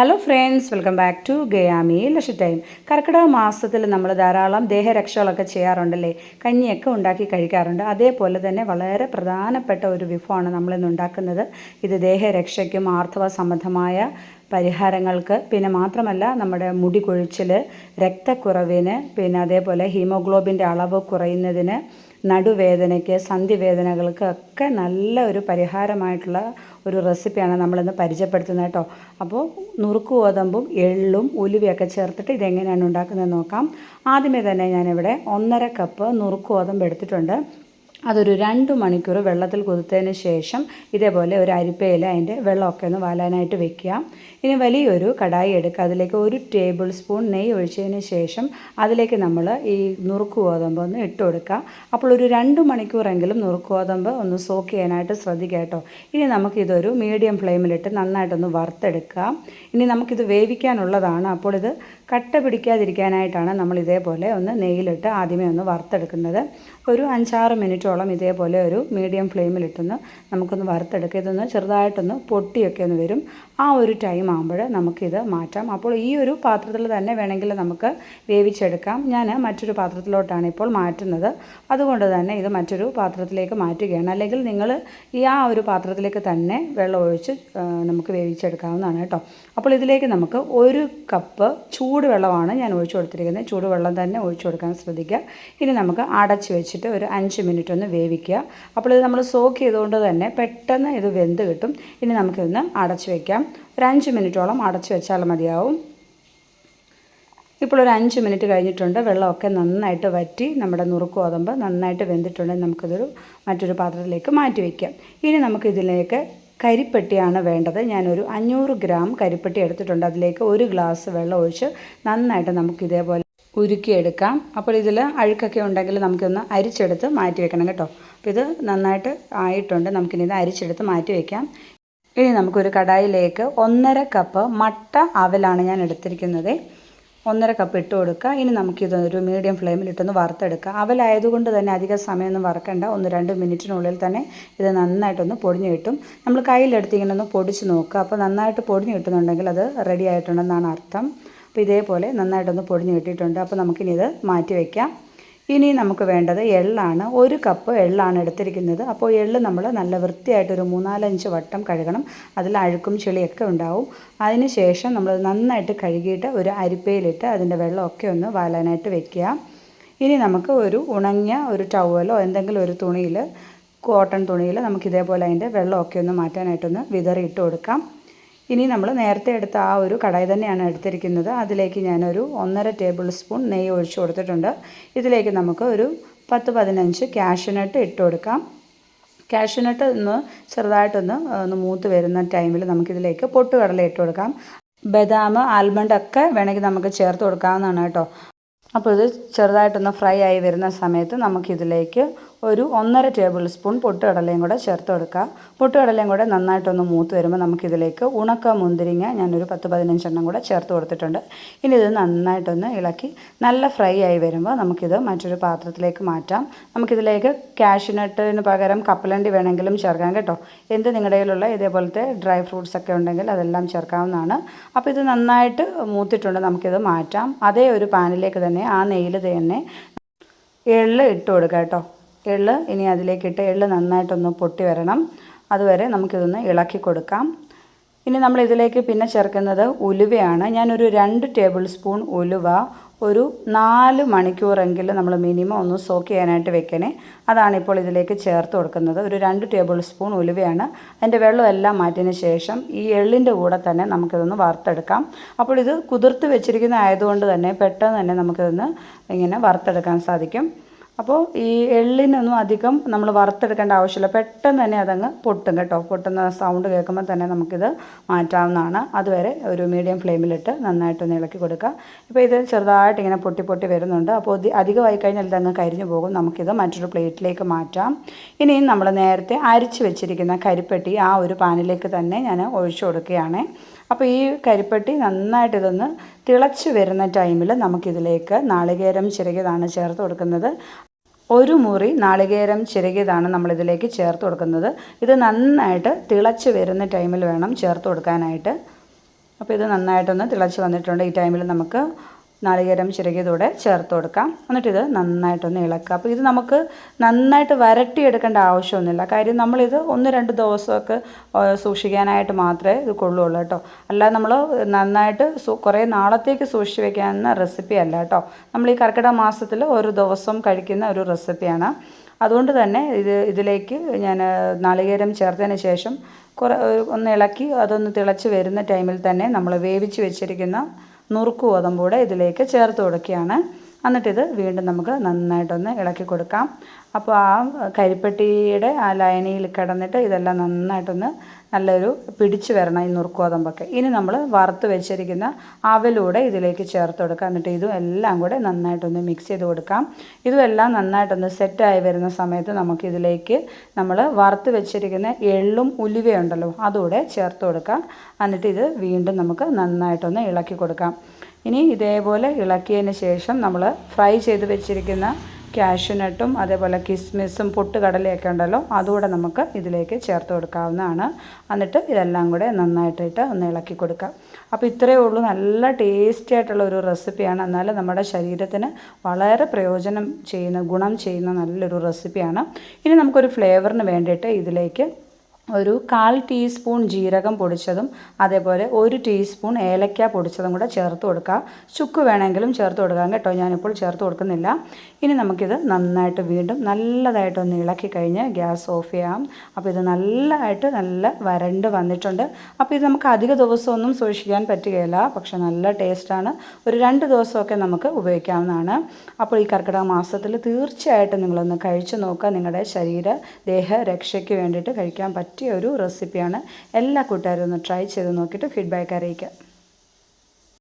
Hello friends welcome back to ഗയാമി ലക്ഷ time കർക്കിടക മാസത്തിൽ നമ്മൾ ധാരാളം ദേഹരക്ഷകളൊക്കെ ചെയ്യാറുണ്ടല്ലേ? കഞ്ഞിയൊക്കെ ഉണ്ടാക്കി കഴിക്കാറുണ്ട്. അതേപോലെ തന്നെ വളരെ പ്രധാനപ്പെട്ട ഒരു വിഭവമാണ് നമ്മളിന്ന് ഉണ്ടാക്കുന്നത്. ഇത് ദേഹരക്ഷയ്ക്കും ആർത്തവ സംബന്ധമായ പരിഹാരങ്ങൾക്ക് പിന്നെ മാത്രമല്ല നമ്മുടെ മുടി കൊഴിച്ചിൽ രക്തക്കുറവിന് പിന്നെ അതേപോലെ ഹീമോഗ്ലോബിന്റെ അളവ് കുറയുന്നതിന് നടുവേദനയ്ക്ക് സന്ധിവേദനകൾക്ക് ഒക്കെ നല്ല ഒരു പരിഹാരമായിട്ടുള്ള ഒരു റെസിപ്പിയാണ് നമ്മളിന്ന് പരിചയപ്പെടുത്തുന്നത് കേട്ടോ. അപ്പോൾ നുറുക്ക് ഗോതമ്പും എള്ളും ഉലുവയൊക്കെ ചേർത്തിട്ട് ഇതെങ്ങനെയാണ് ഉണ്ടാക്കുന്നത് നോക്കാം. ആദ്യമേ തന്നെ ഞാനിവിടെ ഒന്നര കപ്പ് നുറുക്ക് ഗോതമ്പ് എടുത്തിട്ടുണ്ട്. അതൊരു രണ്ട് മണിക്കൂർ വെള്ളത്തിൽ കുതിർത്തതിന് ശേഷം ഇതേപോലെ ഒരു അരിപ്പയിൽ അതിന്റെ വെള്ളമൊക്കെ ഒന്ന് വാലാനായിട്ട് വെക്കുക. ഇനി വലിയൊരു കടായി എടുക്കുക. അതിലേക്ക് ഒരു ടേബിൾ സ്പൂൺ നെയ്യ് ഒഴിച്ചതിന് ശേഷം അതിലേക്ക് നമ്മൾ ഈ നുറുക്ക് ഗോതമ്പ് ഒന്ന് ഇട്ട് കൊടുക്കുക. അപ്പോൾ ഒരു രണ്ട് മണിക്കൂറെങ്കിലും നുറുക്ക് ഗോതമ്പ് ഒന്ന് സോക്ക് ചെയ്യാനായിട്ട് ശ്രദ്ധിക്കുക കേട്ടോ. ഇനി നമുക്കിതൊരു മീഡിയം ഫ്ലെയിമിലിട്ട് നന്നായിട്ടൊന്ന് വറുത്തെടുക്കുക. ഇനി നമുക്കിത് വേവിക്കാനുള്ളതാണ്. അപ്പോൾ ഇത് കട്ട പിടിക്കാതിരിക്കാനായിട്ടാണ് നമ്മൾ ഇതേപോലെ ഒന്ന് നെയ്യിലിട്ട് ആദ്യമേ ഒന്ന് വറുത്തെടുക്കുന്നത്. ഒരു അഞ്ചാറ് മിനിറ്റോളം ഇതേപോലെ ഒരു മീഡിയം ഫ്ലെയിമിലിട്ടൊന്ന് നമുക്കൊന്ന് വറുത്തെടുക്കുക ഇതൊന്ന് ചെറുതായിട്ടൊന്ന് പൊട്ടിയൊക്കെ ഒന്ന് വരും. ആ ഒരു ടൈം ആകുമ്പോൾ നമുക്കിത് മാറ്റാം. അപ്പോൾ ഈ ഒരു പാത്രത്തിൽ തന്നെ വേണമെങ്കിൽ നമുക്ക് വേവിച്ചെടുക്കാം. ഞാൻ മറ്റൊരു പാത്രത്തിലോട്ടാണ് ഇപ്പോൾ മാറ്റുന്നത്. അതുകൊണ്ട് തന്നെ ഇത് മറ്റൊരു പാത്രത്തിലേക്ക് മാറ്റുകയാണ്. അല്ലെങ്കിൽ നിങ്ങൾ ഈ ആ ഒരു പാത്രത്തിലേക്ക് തന്നെ വെള്ളം ഒഴിച്ച് നമുക്ക് വേവിച്ചെടുക്കാവുന്നതാണ് കേട്ടോ. അപ്പോൾ ഇതിലേക്ക് നമുക്ക് ഒരു കപ്പ് ചൂടുവെള്ളമാണ് ഞാൻ ഒഴിച്ചു കൊടുത്തിരിക്കുന്നത്. ചൂടുവെള്ളം തന്നെ ഒഴിച്ചു കൊടുക്കാൻ ശ്രദ്ധിക്കുക. ഇനി നമുക്ക് അടച്ച് വെച്ചിട്ട് ഒരു അഞ്ച് മിനിറ്റ് ഒന്ന് വേവിക്കുക. അപ്പോൾ ഇത് നമ്മൾ സോക്ക് ചെയ്തുകൊണ്ട് തന്നെ പെട്ടെന്ന് ഇത് വെന്ത് കിട്ടും. ഇനി നമുക്കിതൊന്ന് അടച്ച് വയ്ക്കാം ഒരു അഞ്ച് മിനിറ്റോളം അടച്ച് വെച്ചാൽ മതിയാവും. ഇപ്പോൾ ഒരു അഞ്ച് മിനിറ്റ് കഴിഞ്ഞിട്ടുണ്ട്. വെള്ളമൊക്കെ നന്നായിട്ട് വറ്റി നമ്മുടെ നുറുക്ക് ഗോതമ്പ് നന്നായിട്ട് വെന്തിട്ടുണ്ടെങ്കിൽ നമുക്കിതൊരു മറ്റൊരു പാത്രത്തിലേക്ക് മാറ്റി വയ്ക്കാം ഇനി നമുക്കിതിലേക്ക് കരിപ്പെട്ടിയാണ് വേണ്ടത്. ഞാനൊരു അഞ്ഞൂറ് ഗ്രാം കരിപ്പെട്ടി എടുത്തിട്ടുണ്ട്. അതിലേക്ക് ഒരു ഗ്ലാസ് വെള്ളം ഒഴിച്ച് നന്നായിട്ട് നമുക്ക് ഇതേപോലെ ഉരുക്കിയെടുക്കാം. അപ്പോൾ ഇതിൽ അഴുക്കൊക്കെ ഉണ്ടെങ്കിൽ നമുക്കൊന്ന് അരിച്ചെടുത്ത് മാറ്റി വെക്കണം കേട്ടോ. അപ്പോൾ ഇത് നന്നായിട്ട് ആയിട്ടുണ്ട്. നമുക്കിനി ഇത് അരിച്ചെടുത്ത് മാറ്റി വയ്ക്കാം ഇനി നമുക്കൊരു കടായിലേക്ക് ഒന്നര കപ്പ് മട്ട അവലാണ് ഞാൻ എടുത്തിരിക്കുന്നത്. ഒന്നര കപ്പ് ഇട്ട് കൊടുക്കുക. ഇനി നമുക്കിത് ഒരു മീഡിയം ഫ്ലെയിമിലിട്ടൊന്ന് വറുത്തെടുക്കുക. അവലായതുകൊണ്ട് തന്നെ അധിക സമയമൊന്നും വറക്കണ്ട. ഒന്ന് രണ്ട് മിനിറ്റിനുള്ളിൽ തന്നെ ഇത് നന്നായിട്ടൊന്ന് പൊടിഞ്ഞ് കിട്ടും. നമ്മൾ കയ്യിലെടുത്ത് ഇങ്ങനെ ഒന്ന് പൊടിച്ച് നോക്കുക. അപ്പോൾ നന്നായിട്ട് പൊടിഞ്ഞ് കിട്ടുന്നുണ്ടെങ്കിൽ അത് റെഡി ആയിട്ടുണ്ടെന്നാണ് അർത്ഥം. അപ്പോൾ ഇതേപോലെ നന്നായിട്ടൊന്ന് പൊടിഞ്ഞ് കിട്ടിയിട്ടുണ്ട്. അപ്പോൾ നമുക്കിനി ഇത് മാറ്റി വയ്ക്കാം. ഇനി നമുക്ക് വേണ്ടത് എള്ളാണ്. ഒരു കപ്പ് എള്ളാണ് എടുത്തിരിക്കുന്നത്. അപ്പോൾ എള്ള് നമ്മൾ നല്ല വൃത്തിയായിട്ടൊരു മൂന്നാലഞ്ച് വട്ടം കഴുകണം. അതിൽ അഴുക്കും ചെളിയൊക്കെ ഉണ്ടാവും. അതിന് ശേഷം നമ്മൾ നന്നായിട്ട് കഴുകിയിട്ട് ഒരു അരിപ്പയിലിട്ട് അതിന്റെ വെള്ളമൊക്കെ ഒന്ന് വാലാനായിട്ട് വെക്കുക. ഇനി നമുക്ക് ഒരു ഉണങ്ങിയ ഒരു ടവലോ എന്തെങ്കിലും ഒരു തുണിയിൽ കോട്ടൺ തുണിയിൽ നമുക്ക് ഇതേപോലെ അതിന്റെ വെള്ളമൊക്കെ ഒന്ന് മാറ്റാനായിട്ടൊന്ന് വിതറിയിട്ട് കൊടുക്കാം. ഇനി നമ്മൾ നേരത്തെ എടുത്ത ആ ഒരു കടായി തന്നെയാണ് എടുത്തിരിക്കുന്നത്. അതിലേക്ക് ഞാനൊരു ഒന്നര ടേബിൾ സ്പൂൺ നെയ്യ് ഒഴിച്ചു കൊടുത്തിട്ടുണ്ട്. ഇതിലേക്ക് നമുക്ക് ഒരു പത്ത് പതിനഞ്ച് കാഷ്യൂനട്ട് ഇട്ട് കൊടുക്കാം. കാഷ്യൂനട്ട് ഒന്ന് ചെറുതായിട്ടൊന്ന് ഒന്ന് മൂത്ത് വരുന്ന ടൈമിൽ നമുക്കിതിലേക്ക് പൊട്ടുകടല ഇട്ട് കൊടുക്കാം. ബദാം ആൽമണ്ട് ഒക്കെ വേണമെങ്കിൽ നമുക്ക് ചേർത്ത് കൊടുക്കാവുന്നതാണ് കേട്ടോ. അപ്പോൾ ഇത് ചെറുതായിട്ടൊന്ന് ഫ്രൈ ആയി വരുന്ന സമയത്ത് നമുക്കിതിലേക്ക് ഒരു ഒന്നര ടേബിൾ സ്പൂൺ പൊട്ടുകടലയും കൂടെ ചേർത്ത് കൊടുക്കുക. പൊട്ടുകടലയും കൂടെ നന്നായിട്ടൊന്ന് മൂത്ത് വരുമ്പോൾ നമുക്കിതിലേക്ക് ഉണക്ക മുന്തിരിങ്ങ ഞാനൊരു പത്ത് പതിനഞ്ചെണ്ണം കൂടെ ചേർത്ത് കൊടുത്തിട്ടുണ്ട്. ഇനി ഇത് നന്നായിട്ടൊന്ന് ഇളക്കി നല്ല ഫ്രൈ ആയി വരുമ്പോൾ നമുക്കിത് മറ്റൊരു പാത്രത്തിലേക്ക് മാറ്റാം. നമുക്കിതിലേക്ക് കാഷ്യൂനട്ടിന് പകരം കപ്പലണ്ടി വേണമെങ്കിലും ചേർക്കാം കേട്ടോ. എന്ത് നിങ്ങളുടെ കയ്യിലുള്ള ഇതേപോലത്തെ ഡ്രൈ ഫ്രൂട്ട്സ് ഒക്കെ ഉണ്ടെങ്കിൽ അതെല്ലാം ചേർക്കാവുന്നതാണ്. അപ്പോൾ ഇത് നന്നായിട്ട് മൂത്തിട്ടുണ്ട് നമുക്കിത് മാറ്റാം. അതേ ഒരു പാനിലേക്ക് തന്നെ ആ നെയ്യിൽ തന്നെ എള്ള് ഇട്ട് കൊടുക്കാം കേട്ടോ. എള്ള്. ഇനി അതിലേക്കിട്ട് എള്ള് നന്നായിട്ടൊന്ന് പൊട്ടി വരണം. അതുവരെ നമുക്കിതൊന്ന് ഇളക്കി കൊടുക്കാം. ഇനി നമ്മൾ ഇതിലേക്ക് പിന്നെ ചേർക്കുന്നത് ഉലുവയാണ്. ഞാനൊരു രണ്ട് ടേബിൾ സ്പൂൺ ഉലുവ ഒരു നാല് മണിക്കൂറെങ്കിലും നമ്മൾ മിനിമം ഒന്ന് സോക്ക് ചെയ്യാനായിട്ട് വെക്കണേ. അതാണ് ഇപ്പോൾ ഇതിലേക്ക് ചേർത്ത് കൊടുക്കുന്നത്. ഒരു രണ്ട് ടേബിൾ സ്പൂൺ ഉലുവയാണ്. അതിന്റെ വെള്ളമെല്ലാം മാറ്റിയതിന് ശേഷം ഈ എള്ളിന്റെ കൂടെ തന്നെ നമുക്കിതൊന്ന് വറുത്തെടുക്കാം. അപ്പോൾ ഇത് കുതിർത്ത് വെച്ചിരിക്കുന്ന ആയതുകൊണ്ട് തന്നെ പെട്ടെന്ന് തന്നെ നമുക്കിതൊന്ന് ഇങ്ങനെ വറുത്തെടുക്കാൻ സാധിക്കും. അപ്പോൾ ഈ എള്ളിനൊന്നും അധികം നമ്മൾ വറുത്തെടുക്കേണ്ട ആവശ്യമില്ല. പെട്ടെന്ന് തന്നെ അതങ്ങ് പൊട്ടും കേട്ടോ. പൊട്ടുന്ന സൗണ്ട് കേൾക്കുമ്പോൾ തന്നെ നമുക്കിത് മാറ്റാവുന്നതാണ്. അതുവരെ ഒരു മീഡിയം ഫ്ലെയിമിലിട്ട് നന്നായിട്ടൊന്ന് ഇളക്കി കൊടുക്കുക. ഇപ്പോൾ ഇത് ചെറുതായിട്ട് ഇങ്ങനെ പൊട്ടി പൊട്ടി വരുന്നുണ്ട്. അപ്പോൾ അധികമായി കഴിഞ്ഞാൽ ഇതങ്ങ് കരിഞ്ഞു പോകും. നമുക്കിത് മറ്റൊരു പ്ലേറ്റിലേക്ക് മാറ്റാം. ഇനിയും നമ്മൾ നേരത്തെ അരിച്ച് വെച്ചിരിക്കുന്ന കരിപ്പെട്ടി ആ ഒരു പാനിലേക്ക് തന്നെ ഞാൻ ഒഴിച്ചു കൊടുക്കുകയാണ്. അപ്പോൾ ഈ കരിപ്പെട്ടി നന്നായിട്ട് ഇതൊന്ന് തിളച്ച് വരുന്ന ടൈമിൽ നമുക്കിതിലേക്ക് നാളികേരം ചിരകിയതാണ് ചേർത്ത് കൊടുക്കുന്നത്. ഒരു മുറി നാളികേരം ചിരകിയതാണ് നമ്മളിതിലേക്ക് ചേർത്ത് കൊടുക്കുന്നത്. ഇത് നന്നായിട്ട് തിളച്ച് വരുന്ന ടൈമിൽ വേണം ചേർത്ത് കൊടുക്കാനായിട്ട്. അപ്പോൾ ഇത് നന്നായിട്ടൊന്ന് തിളച്ച് വന്നിട്ടുണ്ട്. ഈ ടൈമിൽ നമുക്ക് നാളികേരം ചിരകിയതോടെ ചേർത്ത് കൊടുക്കാം. എന്നിട്ട് ഇത് നന്നായിട്ടൊന്ന് ഇളക്കുക. അപ്പോൾ ഇത് നമുക്ക് നന്നായിട്ട് വരട്ടിയെടുക്കേണ്ട ആവശ്യമൊന്നുമില്ല. കാര്യം നമ്മളിത് ഒന്ന് രണ്ട് ദിവസമൊക്കെ സൂക്ഷിക്കാനായിട്ട് മാത്രമേ ഇത് കൊള്ളുള്ളൂ കേട്ടോ. അല്ലാതെ നമ്മൾ നന്നായിട്ട് കുറേ നാളത്തേക്ക് സൂക്ഷിച്ച് വെക്കാവുന്ന റെസിപ്പി അല്ല കേട്ടോ. നമ്മൾ ഈ കർക്കിടക മാസത്തിൽ ഒരു ദിവസം കഴിക്കുന്ന ഒരു റെസിപ്പിയാണ്. അതുകൊണ്ട് തന്നെ ഇത് ഇതിലേക്ക് ഞാൻ നാളികേരം ചേർത്തതിന് ശേഷം കുറേ ഒന്ന് ഇളക്കി അതൊന്ന് തിളച്ച് വരുന്ന ടൈമിൽ തന്നെ നമ്മൾ വേവിച്ച് വെച്ചിരിക്കുന്ന നുറുക്ക് ഗോതമ്പൂടെ ഇതിലേക്ക് ചേർത്ത് കൊടുക്കുകയാണ്. എന്നിട്ടിത് വീണ്ടും നമുക്ക് നന്നായിട്ടൊന്ന് ഇളക്കി കൊടുക്കാം. അപ്പോൾ ആ കരിപ്പെട്ടിയുടെ ആ ലൈനിയിൽ കിടന്നിട്ട് ഇതെല്ലാം നന്നായിട്ടൊന്ന് നല്ലൊരു പിടിച്ച് വരണം ഈ നുറുക്കോതമ്പൊക്കെ ഇനി നമ്മൾ വറുത്ത് വെച്ചിരിക്കുന്ന അവലൂടെ ഇതിലേക്ക് ചേർത്ത് കൊടുക്കുക. എന്നിട്ട് ഇതും എല്ലാം കൂടെ നന്നായിട്ടൊന്ന് മിക്സ് ചെയ്ത് കൊടുക്കാം. ഇതും എല്ലാം നന്നായിട്ടൊന്ന് സെറ്റായി വരുന്ന സമയത്ത് നമുക്കിതിലേക്ക് നമ്മൾ വറുത്ത് വെച്ചിരിക്കുന്ന എള്ളും ഉലുവയുണ്ടല്ലോ അതുകൂടെ ചേർത്ത് കൊടുക്കാം. എന്നിട്ട് ഇത് വീണ്ടും നമുക്ക് നന്നായിട്ടൊന്ന് ഇളക്കി കൊടുക്കാം. ഇനി ഇതേപോലെ ഇളക്കിയതിന് ശേഷം നമ്മൾ ഫ്രൈ ചെയ്ത് വെച്ചിരിക്കുന്ന കാഷ്യൂനട്ടും അതേപോലെ കിസ്മിസും പൊട്ടുകടലയൊക്കെ ഉണ്ടല്ലോ അതുകൂടെ നമുക്ക് ഇതിലേക്ക് ചേർത്ത് കൊടുക്കാവുന്നതാണ്. എന്നിട്ട് ഇതെല്ലാം കൂടെ നന്നായിട്ടിട്ട് ഒന്ന് ഇളക്കി കൊടുക്കാം അപ്പോൾ ഇത്രയേ ഉള്ളൂ. നല്ല ടേസ്റ്റി ആയിട്ടുള്ള ഒരു റെസിപ്പിയാണ്. എന്നാൽ നമ്മുടെ ശരീരത്തിന് വളരെ പ്രയോജനം ചെയ്യുന്ന ഗുണം ചെയ്യുന്ന നല്ലൊരു റെസിപ്പിയാണ്. ഇനി നമുക്കൊരു ഫ്ലേവറിന് വേണ്ടിയിട്ട് ഇതിലേക്ക് ഒരു കാൽ ടീസ്പൂൺ ജീരകം പൊടിച്ചതും അതേപോലെ ഒരു ടീസ്പൂൺ ഏലക്ക പൊടിച്ചതും കൂടെ ചേർത്ത് കൊടുക്കുക ചുക്ക് വേണമെങ്കിലും ചേർത്ത് കൊടുക്കാം കേട്ടോ ഞാനിപ്പോൾ ചേർത്ത് കൊടുക്കുന്നില്ല. ഇനി നമുക്കിത് നന്നായിട്ട് വീണ്ടും നല്ലതായിട്ടൊന്ന് ഇളക്കി കഴിഞ്ഞ് ഗ്യാസ് ഓഫ് ചെയ്യാം. അപ്പോൾ ഇത് നല്ലതായിട്ട് നല്ല വരണ്ട് വന്നിട്ടുണ്ട്. അപ്പോൾ ഇത് നമുക്ക് അധിക ദിവസമൊന്നും സൂക്ഷിക്കാൻ പറ്റുകയില്ല പക്ഷെ നല്ല ടേസ്റ്റാണ്. ഒരു രണ്ട് ദിവസമൊക്കെ നമുക്ക് ഉപയോഗിക്കാവുന്നതാണ്. അപ്പോൾ ഈ കർക്കിടക മാസത്തിൽ തീർച്ചയായിട്ടും നിങ്ങളൊന്ന് കഴിച്ചു നോക്കുക. നിങ്ങളുടെ ശരീര ദേഹ രക്ഷയ്ക്ക് വേണ്ടിയിട്ട് കഴിക്കാൻ പറ്റിയ ഒരു റെസിപ്പിയാണ് എല്ലാ കൂട്ടുകാരും ഒന്ന് ട്രൈ ചെയ്ത് നോക്കിയിട്ട് ഫീഡ്ബാക്ക് അറിയിക്കുക.